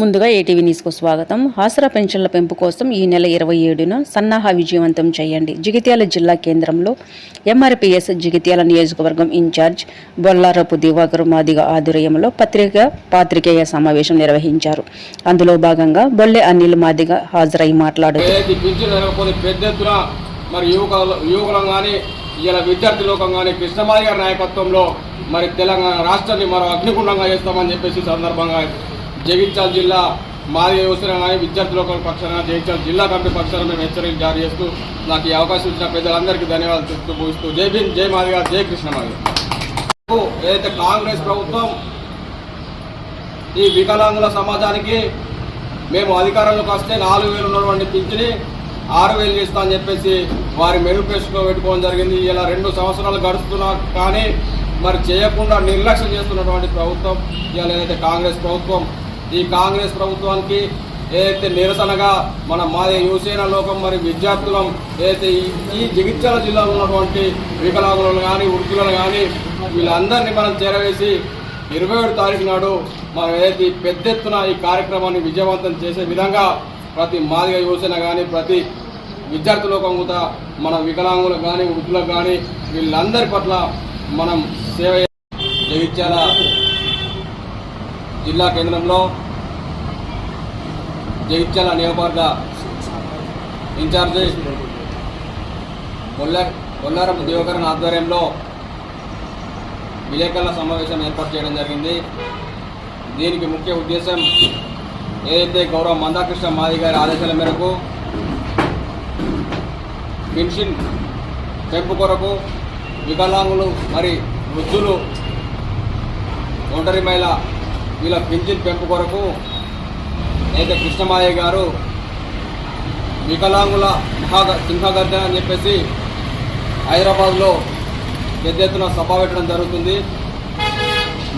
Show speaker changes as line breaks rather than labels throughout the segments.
ముందుగా ఏటీవీ న్యూస్కు స్వాగతం. ఆసరా పెన్షన్ల పెంపు కోసం ఈ నెల ఇరవై ఏడున సన్నాహ విజయవంతం చేయండి. జగిత్యాల జిల్లా కేంద్రంలో ఎంఆర్పిఎస్ జగిత్యాల నియోజకవర్గం ఇన్ఛార్జ్ బొల్లారపు దివాకర్ మాదిగ ఆధ్వర్యంలో పత్రిక పాత్రికేయ సమావేశం నిర్వహించారు. అందులో భాగంగా బొల్లె అనిల్ మాదిగ హాజరై మాట్లాడుతూ
మరి యువకులం కానీ ఇలా విద్యార్థి లోకం కానీ గారి నాయకత్వంలో మరి తెలంగాణ రాష్ట్రాన్ని మరో అగ్నిగుండంగా చేస్తామని చెప్పేసి సందర్భంగా జగిత్యాల జిల్లా మాది యువసన కానీ విద్యార్థుల పక్షాన జగిత్యాల జిల్లా కమిటీ పక్షాన మేము హెచ్చరికలు జారీ చేస్తూ నాకు ఈ అవకాశం ఇచ్చిన పెద్దలందరికీ ధన్యవాదాలు చెప్తూ పూజిస్తూ జై భీమ్ జై మాదిగా జై కృష్ణమాది ఏదైతే కాంగ్రెస్ ప్రభుత్వం ఈ వికలాంగుల సమాజానికి మేము అధికారంలోకి వస్తే నాలుగు వేలు ఉన్నటువంటి పింఛని ఆరు వేలు చేస్తా అని చెప్పేసి వారి మేనిఫెస్టోలో పెట్టుకోవడం జరిగింది. ఇలా రెండు సంవత్సరాలు గడుస్తున్నా కానీ మరి చేయకుండా నిర్లక్ష్యం చేస్తున్నటువంటి ప్రభుత్వం ఇవాళ ఏదైతే కాంగ్రెస్ ప్రభుత్వం ఈ కాంగ్రెస్ ప్రభుత్వానికి ఏదైతే నిరసనగా మన మాది యువసేన లోకం మరి విద్యార్థులం ఏదైతే ఈ- జగిత్యాల జిల్లాలో ఉన్నటువంటి వికలాంగులను కానీ వృద్ధులను కానీ వీళ్ళందరినీ మనం చేరవేసి ఇరవై ఏడు తారీఖు నాడు మనం ఏదైతే పెద్ద ఎత్తున ఈ కార్యక్రమాన్ని విజయవంతం చేసే విధంగా ప్రతి మాదిగ యువసేన కానీ ప్రతి విద్యార్థి లోకం కూడా మన వికలాంగులకు కానీ వృద్ధులకు కానీ వీళ్ళందరి పట్ల మనం సేవ జగిత్యాల జిల్లా కేంద్రంలో జగిత్యాల నియోజకవర్గ ఇన్ఛార్జి కొల్ల కొల్లారం దివకరణ ఆధ్వర్యంలో విలేకరుల సమావేశం ఏర్పాటు చేయడం జరిగింది. దీనికి ముఖ్య ఉద్దేశం ఏదైతే గౌరవ మందాకృష్ణ మాది గారి ఆదేశాల మేరకు పెన్షన్ పెంపు కొరకు వికలాంగులు మరి వృద్ధులు ఒంటరి మహిళ వీళ్ళ పెన్షన్ పెంపు కొరకు అయితే కృష్ణమాయ గారు వికలాంగుల మహా సింహగర్జన అని చెప్పేసి హైదరాబాద్లో పెద్ద ఎత్తున సభ పెట్టడం జరుగుతుంది.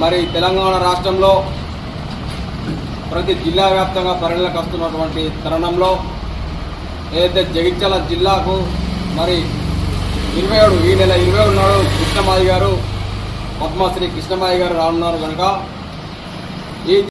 మరి తెలంగాణ రాష్ట్రంలో ప్రతి జిల్లా వ్యాప్తంగా పరిగణలకు వస్తున్నటువంటి తరుణంలో ఏదైతే జగిత్యాల జిల్లాకు మరి ఇరవై ఏడు ఈ నెల ఇరవై ఏడు నాడు కృష్ణమాయి గారు పద్మశ్రీ కృష్ణమాయి గారు రానున్నారు కనుక ఈ